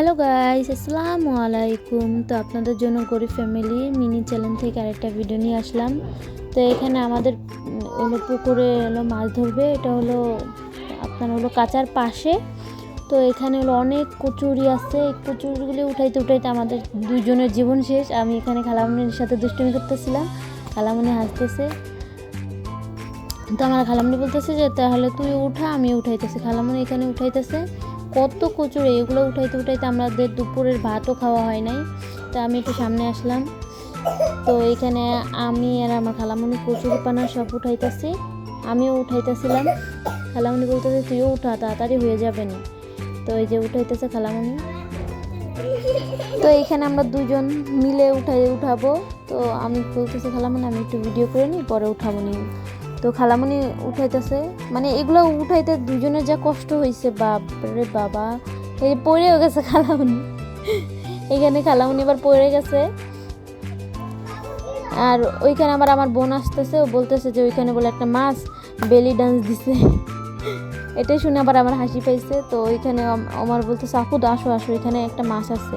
Hello guys আসসালামু আলাইকুম তো আপনাদের জন্য গরিব ফ্যামিলি মিনি চ্যানেল থেকে আরেকটা ভিডিও নিয়ে আসলাম। তো এখানে আমাদের হলো পুকুরে হলো মাছ ধরবে। এটা হলো, আপনার হলো কাঁচার পাশে। তো এখানে হলো অনেক কচুরি আছে। এই কচুরিগুলি উঠাইতে উঠাইতে আমাদের দুজনের জীবন শেষ। আমি এখানে খালামনির সাথে দুষ্টুমি করতেছিলাম। খালামনি হাসতেছে। তো আমার খালামনি বলতেছে যে, তাহলে তুই উঠা, আমি উঠাইতেছি। খালামনি এখানে উঠাইতেছে। কত কচুরি, এগুলো উঠাইতে উঠাইতে আমাদের দুপুরের ভাতও খাওয়া হয় নাই। তো আমি একটু সামনে আসলাম। তো এখানে আমি আর আমার খালামনি কচুরি পানা সব উঠাইতেছি। আমিও উঠাইতেছিলাম। খালামনি বলতেছে, তুইও উঠা, তাড়াতাড়ি হয়ে যাবে না। তো এই যে উঠাইতেছে খালামনি। তো এখানে আমরা দুজন মিলে উঠাই, উঠাবো। তো আমি বলতেছি, খালামনি, আমি একটু ভিডিও করে নিই, পরে উঠাবো নি তো খালামনি উঠাইতেছে। মানে এগুলো উঠাইতে দুজনের যা কষ্ট হয়েছে বাপ রে বাবা। এই পড়েও গেছে খালামনি। এখানে খালামনি এবার পড়ে গেছে। আর ওইখানে আবার আমার বোন আসতেছে, ও বলতেছে যে ওইখানে বলে একটা মাছ বেলি ডান্স দিছে। এটাই শুনে আবার আমার হাসি পাইছে। তো ওইখানে আমার বলতেছে, আপু, আসো আসো, এখানে একটা মাছ আছে।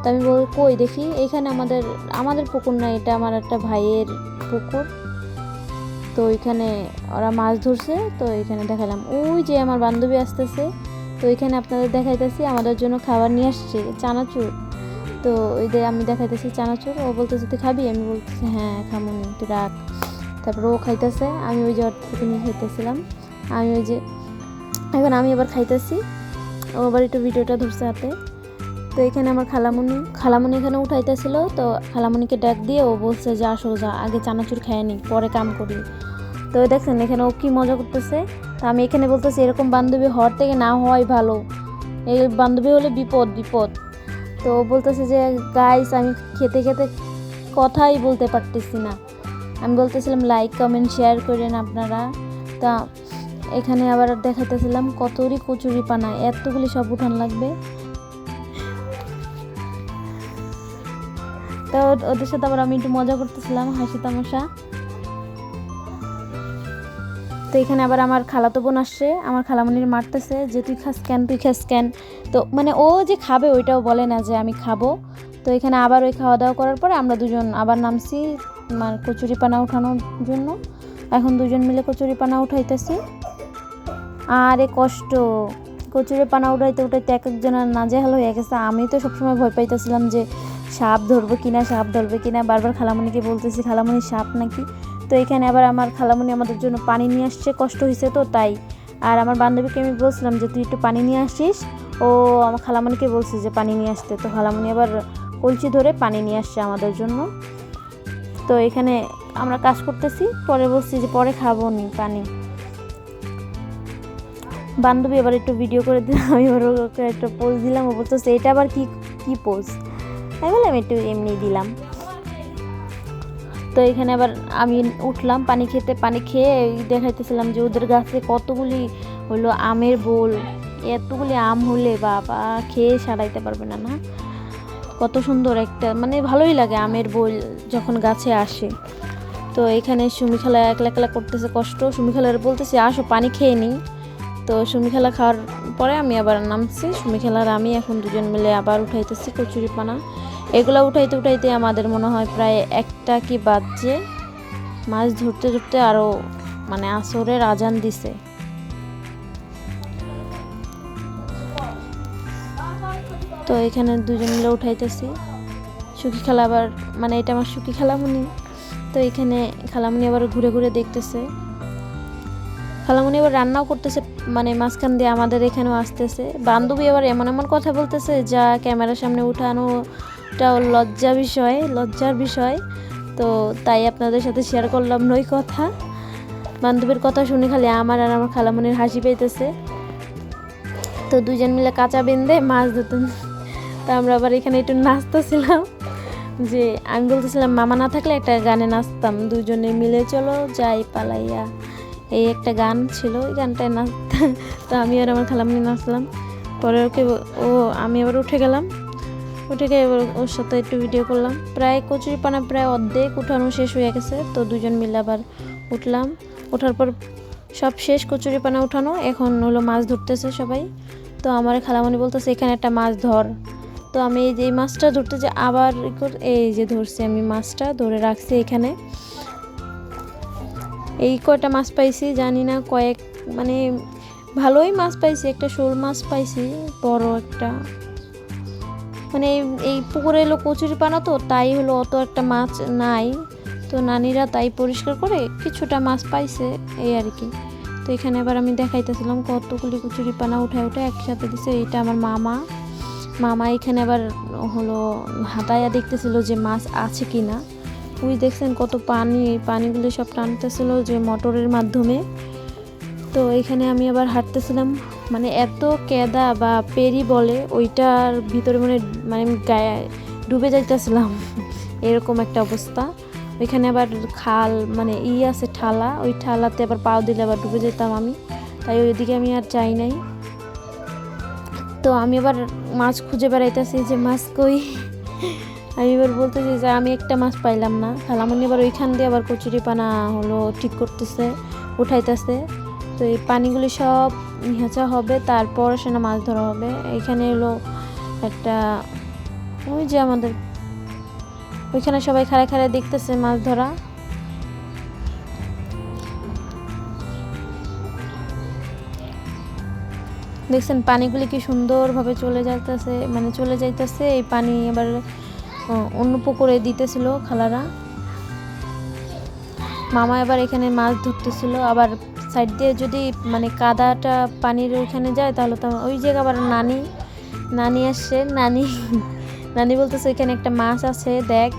তো আমি বল, কই দেখি? এখানে আমাদের আমাদের পুকুর না, এটা আমার একটা ভাইয়ের পুকুর। তো ওইখানে ওরা মাছ ধরছে, তো এখানে দেখালাম। ওই যে আমার বান্ধবী আসতেছে, তো ওইখানে আপনাদের দেখাইতেছি, আমাদের জন্য খাবার নিয়ে আসছে, চানাচুর। তো ওই যে আমি দেখাইতেছি চানাচুর, ও বলতেছে, তুই খাবি? আমি বলতেছি হ্যাঁ খামুনি তুই রাখ। তারপর ও খাইতেছে, আমি ওই যে ওর থেকে নিয়ে খাইতেছিলাম। আমি ওই যে, এখন আমি এবার খাইতেছি। ও আবার একটু ভিডিওটা ধরছে হাতে। তো এখানে আমার খালামুনি খালামুনি এখানে উঠাইতেছিল, তো খালামুনিকে ডাক দিয়ে ও বলছে যে, আসো, যা, আগে চানাচুর খেয়ে নি, পরে কাম করি। তো দেখছেন, এখানে ও কী মজা করতেছে। তো আমি এখানে বলতেছি, এরকম বান্ধবী হওয়ার থেকে না হওয়াই ভালো। এই বান্ধবী হলে বিপদ বিপদ। তো বলতেছে যে গাইস আমি খেতে খেতে কথাই বলতে পারতেছি না। আমি বলতেছিলাম লাইক কমেন্ট শেয়ার করেন আপনারা। তা এখানে আবার দেখাইতেছিলাম, কতরি কচুরি পানা এতগুলি সব উঠান লাগবে। তো ওদের সাথে আবার আমি একটু মজা করতেছিলাম, হাসি তামাশা। তো এখানে আবার আমার খালাতো বোন আসছে, আমার খালামণির মারতেছে, যে তুই খাস কেন তুই খাস কেন তো মানে ও যে খাবে ওইটাও বলে না যে আমি খাব। তো এখানে আবার ওই খাওয়া দাওয়া করার পরে আমরা দুজন আবার নামছি মানে কচুরি পানা উঠানোর জন্য। এখন দুজন মিলে কচুরি পানা উঠাইতেছি। আরে কষ্ট কচুরি পানা উঠাইতে উঠাইতে এক একজনের নাজেহাল হয়ে গেছে। আমি তো সবসময় ভয় পাইতেছিলাম যে সাপ ধরবো কিনা, সাপ ধরবে কিনা, বারবার খালামণিকে বলতেছি খালামণি সাপ নাকি? তো এখানে আবার আমার খালামণি আমাদের জন্য পানি নিয়ে আসছে, কষ্ট হয়েছে তো তাই। আর আমার বান্ধবীকে আমি বলছিলাম যে, তুই একটু পানি নিয়ে আসিস? ও আমার খালামণিকে বলছে যে, পানি নিয়ে আসতে। তো খালামণি আবার কলচি ধরে পানি নিয়ে আসছে আমাদের জন্য। তো এখানে আমরা কাজ করতেছি, পরে বলছি যে, পরে খাব নি পানি। বান্ধবী এবার একটু ভিডিও করে দিলাম, আমি ওকে একটা পোজ দিলাম, ও বলতেছে, এটা আবার কি কি পোজ বললাম একটু এমনি দিলাম। তো এখানে আবার আমি উঠলাম, পানি খেতে, পানি খেয়ে দেখাইতেছিলাম যে ওদের গাছে কতগুলি হলো আমের বোল, এতগুলি আম হলে বাবা, খেয়ে সারাইতে পারবে না না? কত সুন্দর একটা মানে ভালোই লাগে আমের বোল যখন গাছে আসে। তো এখানে সুমি খেলা একলা একলা করতেছে কষ্ট, সুমি খেলার বলতেছে, আসো, পানি খেয়ে নিই তো সুমি খেলা খাওয়ার পরে আমি আবার নামছি, সুমি খেলার আমি এখন দুজন মিলে আবার উঠাইতেছি কচুরি পানা এগুলো উঠাইতে উঠাইতে আমাদের মনে হয় প্রায় একটা কি বাজছে। মাছ ধরতে ধরতে আরও মানে আসরের আজান দিছে। তো এখানে দুজন মিলে উঠাইতেছি। সুখী খেলা আবার মানে এটা আমার সুখী খেলামুনি। তো এখানে খালামুনি আবার ঘুরে ঘুরে দেখতেছে। খালামুনি আবার রান্নাও করতেছে মানে মাঝখান দিয়ে আমাদের এখানেও আসতেছে। বান্ধবী আবার এমন এমন কথা বলতেছে, যা, ক্যামেরার সামনে উঠানোটাও লজ্জা বিষয়, লজ্জার বিষয়। তো তাই আপনাদের সাথে শেয়ার করলাম নই কথা। বান্ধবীর কথা শুনে খালি আমার আর আমার খালামুনির হাসি পেতেছে তো দুজন মিলে কাঁচা বেঁধে মাছ ধরতেন তো আমরা আবার এখানে একটু নাচতেছিলাম। যে আমি বলতেছিলাম, মামা না থাকলে একটা গানে নাচতাম। দুজনে মিলে চলো যাই পালাইয়া। এই একটা গান ছিল, ওই গানটায় নাচতাম তো আমি আর আমার খালামনি নাচলাম। পরে ওকে ও আমি আবার উঠে গেলাম। এবার ওর সাথে একটু ভিডিও করলাম। প্রায় কচুরি পানা প্রায় অর্ধেক উঠানো শেষ হয়ে গেছে, তো দুজন মিলে আবার উঠলাম। ওঠার পর সব শেষ কচুরি পানা উঠানো, এখন হলো মাছ ধরতেছে সবাই। তো আমার খালামণি বলতেছে, এখানে একটা মাছ ধর। তো আমি এই যে এই মাছটা ধরতে যে আবার এই যে ধরছি আমি মাছটা, ধরে রাখছি এখানে। এই কয়টা মাছ পাইছি জানি না, কয়েক মানে ভালোই মাছ পাইছি, একটা শোল মাছ পাইছি, বড় একটা মানে এই- পুকুরে এলো কচুরি পানা তো, তাই হলো অত একটা মাছ নাই। তো নানিরা তাই পরিষ্কার করে কিছুটা মাছ পাইছে, এই আর কি। তো এখানে আবার আমি দেখাইতেছিলাম কতগুলি কচুরি পানা উঠে উঠে একসাথে দিছে, এটা আমার মামা। মামা এখানে আবার হলো হাতায়া দেখতেছিল যে মাছ আছে কি না ওই দেখছেন কত পানি, এই পানিগুলো সব টানতেছিল যে মোটরের মাধ্যমে। তো এখানে আমি আবার হাঁটতেছিলাম মানে এত কেদা বা পেরি বলে, ওইটার ভিতরে মানে মানে গায়ে ডুবে যাইতেছিলাম। এরকম একটা অবস্থা। ওইখানে আবার খাল মানে ই আছে ঠালা, ওই ঠালাতে আবার পাও দিলে আবার ডুবে যেতাম আমি। তাই ওইদিকে আমি আর যাই নাই। তো আমি আবার মাছ খুঁজে বেড়াইতেছি যে মাছ কই? আমি এবার বলতেছি যে আমি একটা মাছ পাইলাম না। খালামনি আবার ওইখান দিয়ে আবার কচুরি পানা হলো ঠিক করতেছে, উঠাইতেছে। তো এই পানিগুলি সব হেঁচা হবে, তারপর সেটা মাছ ধরা হবে। এখানে হলো একটা, ওই যে আমাদের, ওইখানে সবাই খাড়া খাড়া দেখতেছে মাছ ধরা। দেখছেন পানিগুলি কি সুন্দরভাবে চলে যাইতেছে মানে চলে যাইতেছে, এই পানি এবার অন্য পুকুরে দিতেছিল খালারা। মামা এবার এখানে মাছ ধরতেছিল, আবার সাইড দিয়ে যদি মানে কাদাটা পানির ওইখানে যায়, তাহলে তো ওই জায়গা আবার নানি নানি আসছে নানি নানি বলতেছে, ওইখানে একটা মাছ আছে, দেখ।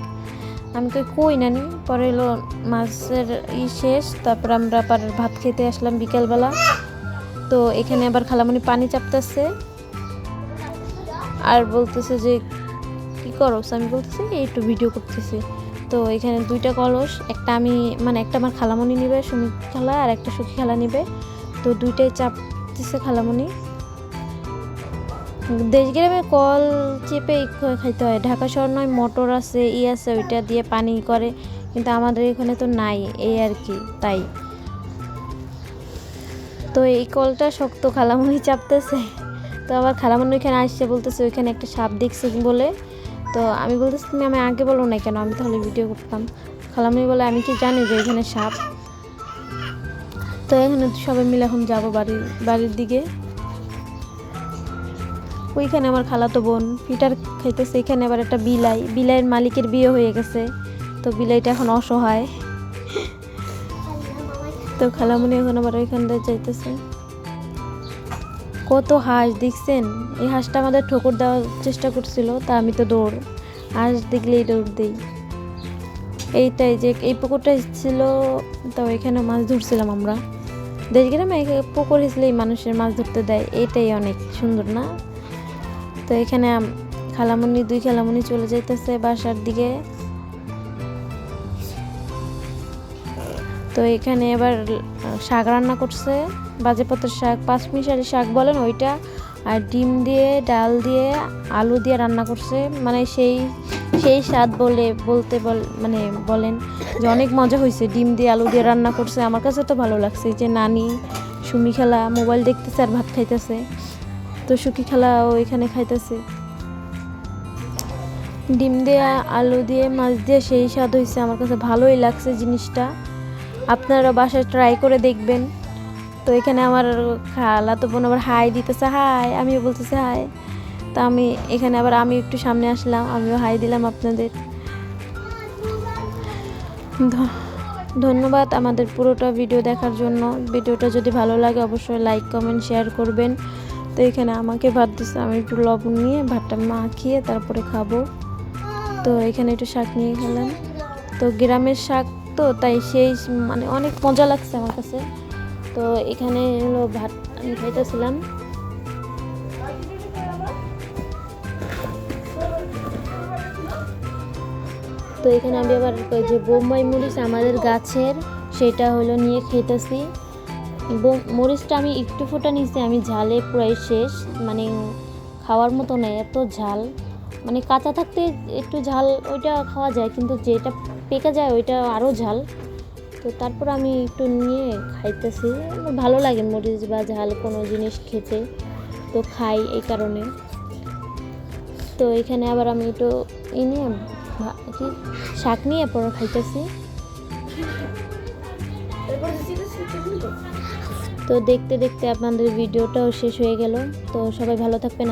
আমি কই কই নানি? পরে এলো মাছের ই শেষ, তারপর আমরা আবার ভাত খেতে আসলাম বিকেলবেলা। তো এখানে আবার খালামণি পানি চাপতেছে। আর বলতেছে যে, কি করো? আমি বলতেছি একটু ভিডিও করতেছি। তো এখানে দুইটা কলস, একটা আমি মানে একটা আমার খালামণি নিবে সুমি খালা, আর একটা সুখী খালা নিবে। তো দুইটাই চাপ দিছে খালামণি। দেশ গ্রামে কল চেপে খাইতে হয়। ঢাকা শহর নয়, মোটর আছে, ই আছে, ওইটা দিয়ে পানি করে, কিন্তু আমাদের এখানে তো নাই, এই আর কি, তাই। তো এই কলটা শক্ত খালামণি চাপতেছে। তো আবার খালামণি ওইখানে আসছে, বলতেছে ওইখানে একটা সাপ দেখছে বলে। তো আমি বলতেছি, তুমি আমি আগে বলো না কেন? আমি তাহলে ভিডিও করতাম। খালামণি বলে, আমি কি জানি যে এখানে সাপ? তো এখানে সবাই মিলে এখন যাব বাড়ির বাড়ির দিকে। ওইখানে আমার খালাতো বোন পিটার খাইতেছে। এখানে আবার একটা বিলাই, বিলাইয়ের মালিকের বিয়ে হয়ে গেছে। তো বিলাইটা এখন অসহায়। তো খালামণি এখন আবার ওইখান দিয়ে যাইতেছে। কত হাঁস দেখছেন? এই হাঁসটা আমাদের ঠোকর দেওয়ার চেষ্টা করছিল, তা আমি তো দৌড়। হাঁস দেখলেই দৌড় দিই। এইটাই যে, এই পুকুরটা ছিল, তো এখানে মাছ ধরছিলাম আমরা। দেশ গ্রামে পুকুর হিসলেই মানুষের মাছ ধরতে দেয়, এইটাই অনেক সুন্দর না? তো এখানে খালামণি দুই খালামণি চলে যাইতেছে বাসার দিকে। তো এখানে এবার শাক রান্না করছে। বাজে পত্রের শাক, পাঁচমিশালি শাক বলেন ওইটা। আর ডিম দিয়ে, ডাল দিয়ে, আলু দিয়ে রান্না করছে। মানে সেই সেই স্বাদ বলে, বলতে বল মানে বলেন যে অনেক মজা হয়েছে। ডিম দিয়ে, আলু দিয়ে রান্না করছে। আমার কাছে তো ভালো লাগছে যে নানি সুমি খেলা মোবাইল দেখতেছে আর ভাত খাইতেছে। তো সুখী খেলা ওইখানে খাইতেছে। ডিম দিয়ে, আলু দিয়ে, মাছ দিয়ে সেই স্বাদ হয়েছে। আমার কাছে ভালোই লাগছে জিনিসটা। আপনারা বাসায় ট্রাই করে দেখবেন। তো এখানে আমার খালা তো বোন আবার হাই দিতেছে হাই আমিও বলতেছি হাই তা আমি এখানে আবার আমি একটু সামনে আসলাম, আমিও হাই দিলাম আপনাদের। ধন্যবাদ আমাদের পুরোটা ভিডিও দেখার জন্য। ভিডিওটা যদি ভালো লাগে অবশ্যই লাইক কমেন্ট শেয়ার করবেন। তো এখানে আমাকে ভাত দিচ্ছে আমি একটু লবণ নিয়ে ভাতটা মাখিয়ে তারপরে খাব। তো এখানে একটু শাক নিয়ে খেলাম। তো গ্রামের শাক তো, তাই সেই মানে অনেক মজা লাগছে আমার কাছে। তো এখানে হলো ভাত আমি খাইতেছিলাম। তো এখানে আমি আবার ওই যে বোম্বাই মরিচ আমাদের গাছের, সেটা হলো নিয়ে খেতেছি মরিচটা আমি একটু ফোটা নিয়েছি, আমি ঝালে পুরাই শেষ। মানে খাওয়ার মতো নেই এত ঝাল। মানে কাঁচা থাকতে একটু ঝাল, ওইটা খাওয়া যায়, কিন্তু যেটা পেকে যায়, ওইটা আরও ঝাল। তো তারপর আমি একটু নিয়ে খাইতেছি। আমার ভালো লাগে মরিচ বা ঝাল কোনো জিনিস খেতে। তো খাই এই কারণে। তো এখানে আবার আমি একটু ই নিয়ে শাক নিয়ে পরে খাইতেছি। তো দেখতে দেখতে আপনাদের ভিডিওটাও শেষ হয়ে গেল। তো সবাই ভালো থাকবেন